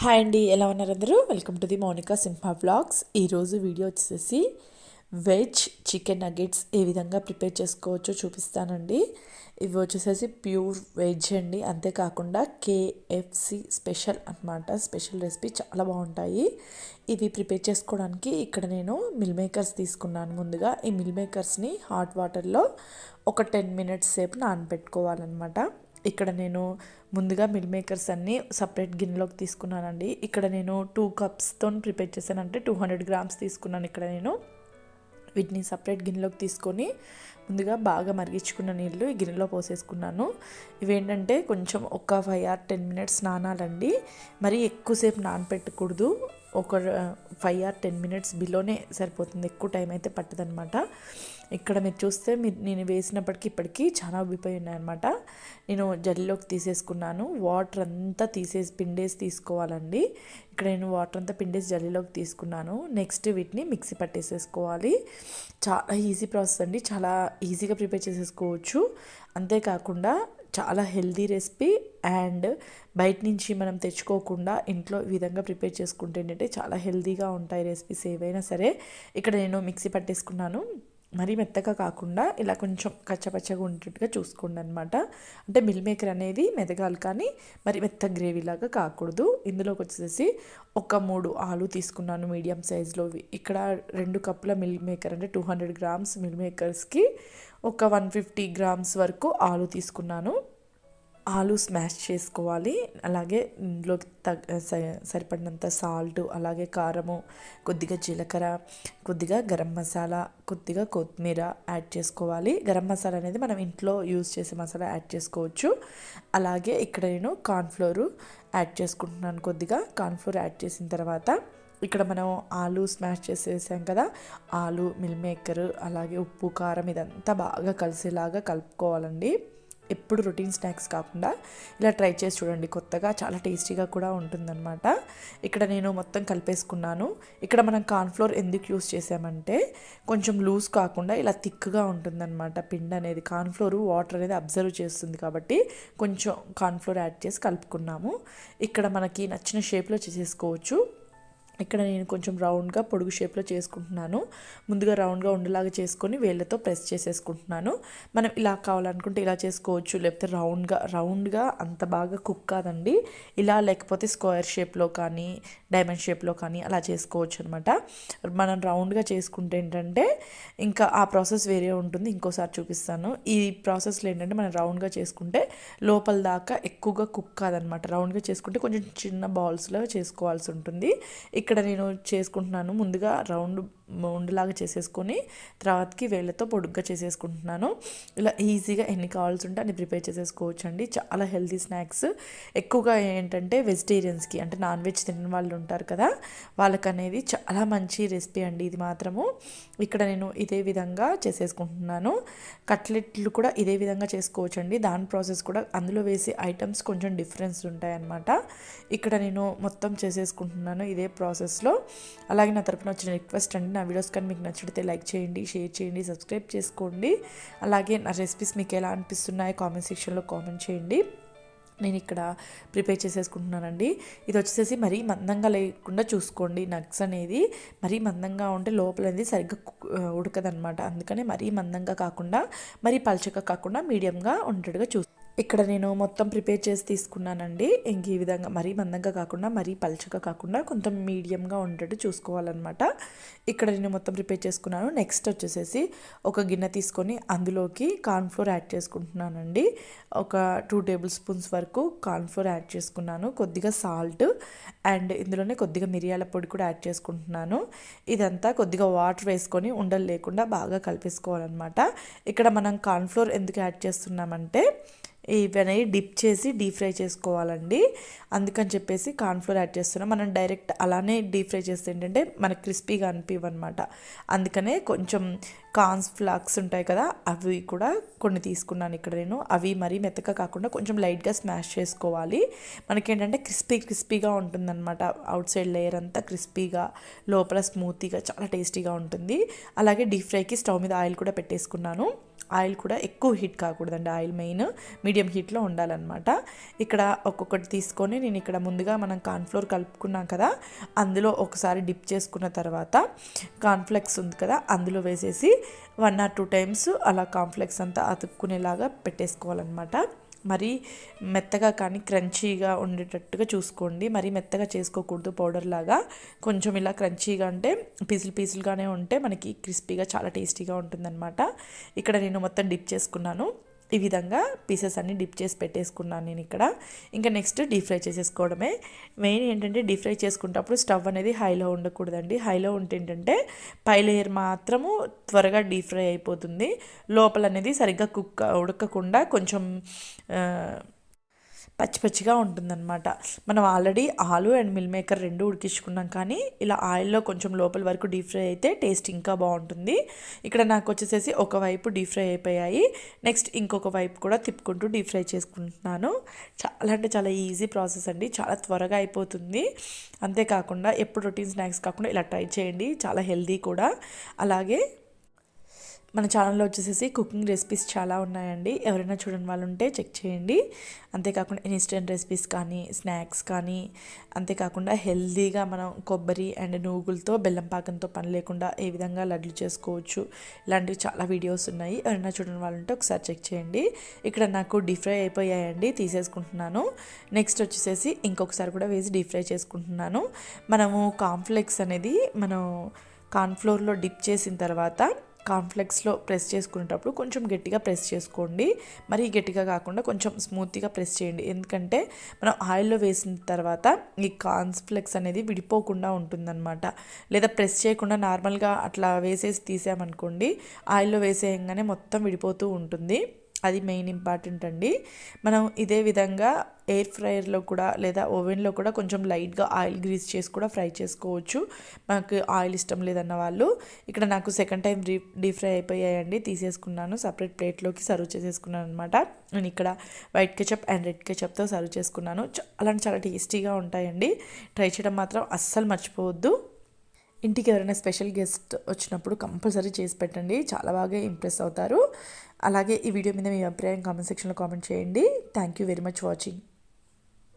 Hi అండి ఎలా ఉన్నారు అందరూ? Welcome to the Mounika Simha blogs ఈరోజు వీడియో వచ్చేసి వెజ్ చికెన్ నగెట్స్ ఏ విధంగా ప్రిపేర్ చేసుకోవచ్చో చూపిస్తానండి. ఇవి వచ్చేసేసి ప్యూర్ వెజ్ అండి. అంతేకాకుండా కేఎఫ్సి స్పెషల్ అనమాట స్పెషల్ రెసిపీ చాలా బాగుంటాయి. ఇవి ప్రిపేర్ చేసుకోవడానికి ఇక్కడ నేను మిల్ మేకర్స్ తీసుకున్నాను ముందుగా. ఈ మిల్ మేకర్స్ని హాట్ వాటర్లో ఒక టెన్ మినిట్స్ సేపు నానబెట్టుకోవాలన్నమాట. ఇక్కడ నేను ముందుగా మిల్ మేకర్స్ అన్నీ సపరేట్ గిన్నెలోకి తీసుకున్నానండి. ఇక్కడ నేను టూ కప్స్తో ప్రిపేర్ చేశాను అంటే టూ హండ్రెడ్ గ్రామ్స్ తీసుకున్నాను ఇక్కడ నేను. వీటిని సపరేట్ గిన్నెలోకి తీసుకొని ముందుగా బాగా మరిగించుకున్న నీళ్ళు ఈ గిన్నెలో పోసేసుకున్నాను. ఇవేంటంటే కొంచెం ఒక ఫైవ్ ఆర్ టెన్ మినిట్స్ నానాలండి. మరీ ఎక్కువసేపు నానపెట్టకూడదు. ఒక ఫైవ్ ఆర్ టెన్ మినిట్స్ బిలోనే సరిపోతుంది. ఎక్కువ టైం అయితే పట్టదనమాట. ఇక్కడ మీరు చూస్తే మీరు నేను వేసినప్పటికీ ఇప్పటికీ చాలా ఉబ్బిపోయి ఉన్నాయన్నమాట. నేను జల్లిలోకి తీసేసుకున్నాను. వాటర్ అంతా తీసేసి పిండేసి తీసుకోవాలండి. ఇక్కడ నేను వాటర్ అంతా పిండేసి జల్లిలోకి తీసుకున్నాను. నెక్స్ట్ వీటిని మిక్సీ పట్టేసేసుకోవాలి. చాలా ఈజీ ప్రాసెస్ అండి. చాలా ఈజీగా ప్రిపేర్ చేసేసుకోవచ్చు. అంతేకాకుండా చాలా హెల్దీ రెసిపీ అండ్ బయట నుంచి మనం తెచ్చుకోకుండా ఇంట్లో ఈ విధంగా ప్రిపేర్ చేసుకుంటే ఏంటంటే చాలా హెల్దీగా ఉంటాయి రెసిపీస్ ఏవైనా సరే. ఇక్కడ నేను మిక్సీ పట్టేసుకున్నాను. మరీ మెత్తగా కాకుండా ఇలా కొంచెం కచ్చపచ్చగా ఉండేట్టుగా చూసుకోండి అనమాట అంటే మిల్ మేకర్ అనేది మెదగాలి కానీ మరి మెత్త గ్రేవీలాగా కాకూడదు. ఇందులోకి వచ్చేసి ఒక మూడు ఆలు తీసుకున్నాను మీడియం సైజులోవి ఇక్కడ రెండు కప్పుల మిల్ మేకర్ అంటే టూ హండ్రెడ్ గ్రామ్స్ మిల్ మేకర్స్కి ఒక వన్ ఫిఫ్టీ గ్రామ్స్ వరకు ఆలు తీసుకున్నాను. ఆలు స్మాష్ చేసుకోవాలి. అలాగే ఇందులోకి తగ్గ సరిపడినంత సాల్ట్ అలాగే కారము కొద్దిగా జీలకర్ర కొద్దిగా గరం మసాలా కొద్దిగా కొత్తిమీర యాడ్ చేసుకోవాలి. గరం మసాలా అనేది మనం ఇంట్లో యూజ్ చేసే మసాలా యాడ్ చేసుకోవచ్చు. అలాగే ఇక్కడ నేను కార్న్ఫ్లోరు యాడ్ చేసుకుంటున్నాను కొద్దిగా. కార్న్ఫ్లోర్ యాడ్ చేసిన తర్వాత ఇక్కడ మనం ఆలు స్మాష్ చేసేసాం కదా ఆలు మిల్ మేకర్ అలాగే ఉప్పు కారం ఇదంతా బాగా కలిసేలాగా కలుపుకోవాలండి. ఎప్పుడు రొటీన్ స్నాక్స్ కాకుండా ఇలా ట్రై చేసి చూడండి. కొత్తగా చాలా టేస్టీగా కూడా ఉంటుందన్నమాట. ఇక్కడ నేను మొత్తం కలిపేసుకున్నాను. ఇక్కడ మనం కార్న్ఫ్లోర్ ఎందుకు యూస్ చేసామంటే కొంచెం లూజ్ కాకుండా ఇలా థిక్గా ఉంటుందన్నమాట. పిండి అనేది కార్న్ఫ్లోర్ వాటర్ అనేది అబ్జర్వ్ చేస్తుంది కాబట్టి కొంచెం కార్న్ఫ్లోర్ యాడ్ చేసి కలుపుకున్నాము. ఇక్కడ మనకి నచ్చిన షేప్లో చేసేసుకోవచ్చు. ఇక్కడ నేను కొంచెం రౌండ్గా పొడుగు షేప్లో చేసుకుంటున్నాను. ముందుగా రౌండ్గా ఉండేలాగా చేసుకొని వేళ్ళతో ప్రెస్ చేసేసుకుంటున్నాను. మనం ఇలా కావాలనుకుంటే ఇలా చేసుకోవచ్చు లేకపోతే రౌండ్గా రౌండ్గా అంత బాగా కుక్ కాదండి. ఇలా లేకపోతే స్క్వేర్ షేప్లో కానీ డైమండ్ షేప్లో కానీ అలా చేసుకోవచ్చు అనమాట మనం రౌండ్గా చేసుకుంటే ఏంటంటే ఇంకా ఆ ప్రాసెస్ వేరే ఉంటుంది. ఇంకోసారి చూపిస్తాను. ఈ ప్రాసెస్లో ఏంటంటే మనం రౌండ్గా చేసుకుంటే లోపల దాకా ఎక్కువగా కుక్ కాదనమాట రౌండ్గా చేసుకుంటే కొంచెం చిన్న బాల్స్లో చేసుకోవాల్సి ఉంటుంది. ఇక్కడ నేను చేసుకుంటున్నాను. ముందుగా రౌండ్ ఉండలాగా చేసేసుకొని తర్వాతకి వేళ్ళతో పొడుగ్గా చేసేసుకుంటున్నాను. ఇలా ఈజీగా ఎన్ని కావాల్సి ఉంటే అన్ని ప్రిపేర్ చేసేసుకోవచ్చు అండి చాలా హెల్తీ స్నాక్స్. ఎక్కువగా ఏంటంటే వెజిటేరియన్స్కి అంటే నాన్ వెజ్ తినని వాళ్ళు ఉంటారు కదా వాళ్ళకి అనేది చాలా మంచి రెసిపీ అండి ఇది మాత్రము. ఇక్కడ నేను ఇదే విధంగా చేసేసుకుంటున్నాను. కట్లెట్లు కూడా ఇదే విధంగా చేసుకోవచ్చు అండి దాని ప్రాసెస్ కూడా అందులో వేసే ఐటమ్స్ కొంచెం డిఫరెన్స్ ఉంటాయన్నమాట. ఇక్కడ నేను మొత్తం చేసేసుకుంటున్నాను ఇదే ప్రాసెస్లో. అలాగే నా తరపున వచ్చిన రిక్వెస్ట్ అండి నా వీడియోస్ కానీ మీకు నచ్చితే లైక్ చేయండి షేర్ చేయండి సబ్స్క్రైబ్ చేసుకోండి. అలాగే నా రెసిపీస్ మీకు ఎలా అనిపిస్తున్నాయో కామెంట్ సెక్షన్లో కామెంట్ చేయండి. నేను ఇక్కడ ప్రిపేర్ చేసేసుకుంటున్నానండి. ఇది వచ్చేసి మరీ మందంగా లేకుండా చూసుకోండి నగ్స్ అనేది. మరీ మందంగా ఉంటే లోపల అనేది సరిగ్గా ఉడకదనమాట అందుకనే మరీ మందంగా కాకుండా మరీ పల్చగా కాకుండా మీడియంగా ఉండేట్టుగా చూసుకోండి ఇక్కడ నేను మొత్తం ప్రిపేర్ చేసి తీసుకున్నానండి. ఇంక ఈ విధంగా మరీ మందంగా కాకుండా మరీ పలుచగా కాకుండా కొంచెం మీడియంగా ఉండేట్టు చూసుకోవాలన్నమాట. ఇక్కడ నేను మొత్తం ప్రిపేర్ చేసుకున్నాను. నెక్స్ట్ వచ్చేసేసి ఒక గిన్నె తీసుకొని అందులోకి కార్న్ఫ్లోర్ యాడ్ చేసుకుంటున్నానండి. ఒక టూ టేబుల్ స్పూన్స్ వరకు కార్న్ఫ్లోర్ యాడ్ చేసుకున్నాను. కొద్దిగా సాల్ట్ అండ్ ఇందులోనే కొద్దిగా మిరియాల పొడి కూడా యాడ్ చేసుకుంటున్నాను. ఇదంతా కొద్దిగా వాటర్ వేసుకొని ఉండలు లేకుండా బాగా కలిపేసుకోవాలన్నమాట. ఇక్కడ మనం కార్న్ఫ్లోర్ ఎందుకు యాడ్ చేస్తున్నామంటే ఇవన్నీ డిప్ చేసి డీప్ ఫ్రై చేసుకోవాలండి. అందుకని చెప్పేసి కార్న్ఫ్లోర్ యాడ్ చేస్తున్నాం. మనం డైరెక్ట్ అలానే డీప్ ఫ్రై చేస్తే ఏంటంటే మనకి క్రిస్పీగా అనిపివన్నమాట అందుకనే కొంచెం కార్న్స్ ఫ్లాక్స్ ఉంటాయి కదా అవి కూడా కొన్ని తీసుకున్నాను ఇక్కడ నేను. అవి మరీ మెత్తగా కాకుండా కొంచెం లైట్గా స్మాష్ చేసుకోవాలి. మనకేంటంటే క్రిస్పీ క్రిస్పీగా ఉంటుందన్నమాట. అవుట్ సైడ్ లేయర్ అంతా క్రిస్పీగా లోపల స్మూతీగా చాలా టేస్టీగా ఉంటుంది. అలాగే డీప్ ఫ్రైకి స్టవ్ మీద ఆయిల్ కూడా పెట్టేసుకున్నాను. ఆయిల్ కూడా ఎక్కువ హీట్ కాకూడదండి. ఆయిల్ మెయిన్ మీడియం హీట్లో ఉండాలన్నమాట. ఇక్కడ ఒక్కొక్కటి తీసుకొని నేను ఇక్కడ ముందుగా మనం కార్న్ఫ్లోర్ కలుపుకున్నాం కదా అందులో ఒకసారి డిప్ చేసుకున్న తర్వాత కార్న్ఫ్లెక్స్ ఉంది కదా అందులో వేసేసి వన్ ఆర్ టూ టైమ్స్ అలా కాన్ఫ్లెక్స్ అంతా అతుక్కునేలాగా పెట్టేసుకోవాలన్నమాట. మరి మెత్తగా కానీ క్రంచీగా ఉండేటట్టుగా చూసుకోండి. మరి మెత్తగా చేసుకోకూడదు పౌడర్ లాగా. కొంచెం ఇలా క్రంచీగా అంటే పీసులు పీసులుగానే ఉంటే మనకి క్రిస్పీగా చాలా టేస్టీగా ఉంటుందన్నమాట. ఇక్కడ నేను మొత్తం డిప్ చేసుకున్నాను. ఈ విధంగా పీసెస్ అన్ని డిప్ చేసి పెట్టేసుకున్నాను నేను ఇక్కడ. ఇంకా నెక్స్ట్ డీప్ ఫ్రై చేసేసుకోవడమే. మెయిన్ ఏంటంటే డీప్ ఫ్రై చేసుకున్నప్పుడు స్టవ్ అనేది హైలో ఉండకూడదండి. హైలో ఉంటే ఏంటంటే పై లేయర్ మాత్రము త్వరగా డీప్ ఫ్రై అయిపోతుంది. లోపల అనేది సరిగ్గా కుక్ ఉడకకుండా కొంచెం పచ్చి పచ్చిగా ఉంటుందన్నమాట. మనం ఆల్రెడీ ఆలు అండ్ మిల్ మేకర్ రెండు ఉడికించుకున్నాం కానీ ఇలా ఆయిల్లో కొంచెం లోపల వరకు డీప్ ఫ్రై అయితే టేస్ట్ ఇంకా బాగుంటుంది. ఇక్కడ నాకు వచ్చేసేసి ఒకవైపు డీప్ ఫ్రై అయిపోయాయి. నెక్స్ట్ ఇంకొక వైపు కూడా తిప్పుకుంటూ డీప్ ఫ్రై చేసుకుంటున్నాను. చాలా అంటే చాలా ఈజీ ప్రాసెస్ అండి. చాలా త్వరగా అయిపోతుంది. అంతేకాకుండా ఎప్పుడు రొటీన్ స్నాక్స్ కాకుండా ఇలా ట్రై చేయండి. చాలా హెల్దీ కూడా. అలాగే మన ఛానల్లో వచ్చేసేసి కుకింగ్ రెసిపీస్ చాలా ఉన్నాయండి. ఎవరైనా చూడని వాళ్ళు ఉంటే చెక్ చేయండి. అంతేకాకుండా ఇన్స్టెంట్ రెసిపీస్ కానీ స్నాక్స్ కానీ అంతేకాకుండా హెల్దీగా మనం కొబ్బరి అండ్ నూగులతో బెల్లం పాకంతో పని లేకుండా ఏ విధంగా లడ్లు చేసుకోవచ్చు ఇలాంటివి చాలా వీడియోస్ ఉన్నాయి. ఎవరైనా చూడని వాళ్ళు ఉంటే ఒకసారి చెక్ చేయండి. ఇక్కడ నాకు డీప్ ఫ్రై అయిపోయాయండి తీసేసుకుంటున్నాను. నెక్స్ట్ వచ్చేసేసి ఇంకొకసారి కూడా వేసి డీప్ ఫ్రై చేసుకుంటున్నాను. మనము కాంఫ్లెక్స్ అనేది మనం కార్న్ఫ్లోర్లో డిప్ చేసిన తర్వాత కాన్ఫ్లెక్స్లో ప్రెస్ చేసుకునేటప్పుడు కొంచెం గట్టిగా ప్రెస్ చేసుకోండి. మరీ గట్టిగా కాకుండా కొంచెం స్మూత్గా ప్రెస్ చేయండి. ఎందుకంటే మనం ఆయిల్లో వేసిన తర్వాత ఈ కాన్ఫ్లెక్స్ అనేది విడిపోకుండా ఉంటుందన్నమాట. లేదా ప్రెస్ చేయకుండా నార్మల్గా అట్లా వేసేసి తీసామనుకోండి ఆయిల్లో వేసేయంగానే మొత్తం విడిపోతూ ఉంటుంది. అది మెయిన్ ఇంపార్టెంట్ అండి. మనం ఇదే విధంగా ఎయిర్ ఫ్రైయర్లో కూడా లేదా ఓవెన్లో కూడా కొంచెం లైట్గా ఆయిల్ గ్రీస్ చేసి కూడా ఫ్రై చేసుకోవచ్చు. నాకు ఆయిల్ ఇష్టం లేదన్న వాళ్ళు. ఇక్కడ నాకు second time d deep fry అయిపోయాయండి. తీసేసుకున్నాను. సపరేట్ ప్లేట్లోకి సర్వ్ చేసేసుకున్నాను అనమాట నేను ఇక్కడ వైట్ కెచప్ అండ్ రెడ్ కెచప్తో సర్వ్ చేసుకున్నాను. చాలా చాలా టేస్టీగా ఉంటాయండి. ట్రై చేయడం మాత్రం అస్సలు మర్చిపోవద్దు. ఇంటికి ఎవరైనా స్పెషల్ గెస్ట్ వచ్చినప్పుడు కంపల్సరీ చేసి పెట్టండి. చాలా బాగా ఇంప్రెస్ అవుతారు. అలాగే ఈ వీడియో మీద మీ అభిప్రాయం కామెంట్ సెక్షన్లో కామెంట్ చేయండి. Thank you very much watching